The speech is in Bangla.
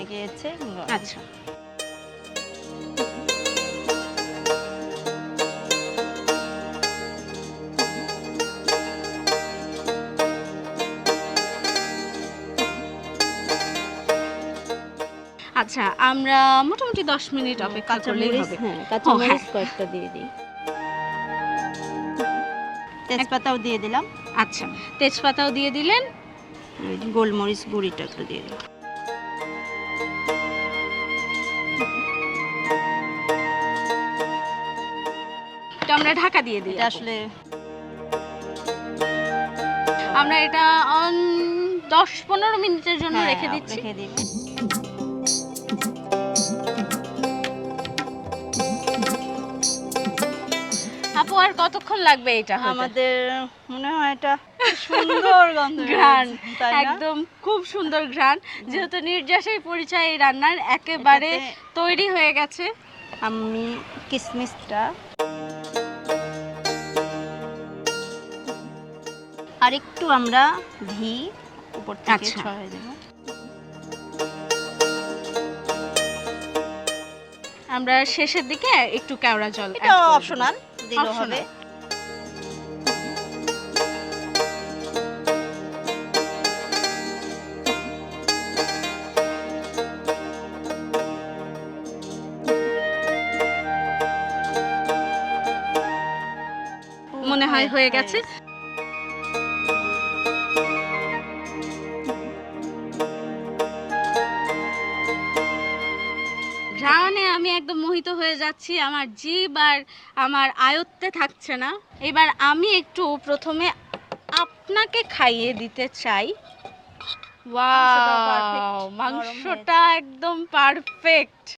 হয়ে গিয়েছে আচ্ছা। আচ্ছা আমরা মোটামুটি দশ মিনিট অপেক্ষা করলেই হবে। হ্যাঁ কাঁচামরিচ হ্যাঁ। কয়েকটা দিয়ে দিই। তেজপাতাও দিয়ে দিলাম। আচ্ছা তেজপাতাও দিয়ে দিলেন। গোলমরিচ গুঁড়িটা একটু দিয়ে দিলাম। আমরা ঢাকা দিয়ে দিই। আসলে আমরা এটা অন দশ পনেরো মিনিটের জন্য হ্যাঁ, রেখে দিচ্ছি। রেখে দিবেন আপু আর কতক্ষণ লাগবে এটা আমাদের মনে হয় এটা সুন্দর গন্ধ ঘ্রাণ একদম খুব সুন্দর ঘ্রাণ। যেহেতু নির্যাসের পরিচয় এই রান্নার একেবারে তৈরি হয়ে গেছে। আমি কিসমিসটা আর একটু আমরা ঘি উপর থেকে আচ্ছা। ছড়াই দেব আমরা শেষের দিকে একটু কেওড়া জল এটা। Optional Optional। হবে মনে হয় হয়ে গেছে ঘ্রাণে আমি একদম মোহিত হয়ে যাচ্ছি আমার জিভ আর আমার আয়ত্তে থাকছে না। এবার আমি একটু প্রথমে আপনাকে খাইয়ে দিতে চাই। ওয়া ওয়াও মাংসটা একদম পারফেক্ট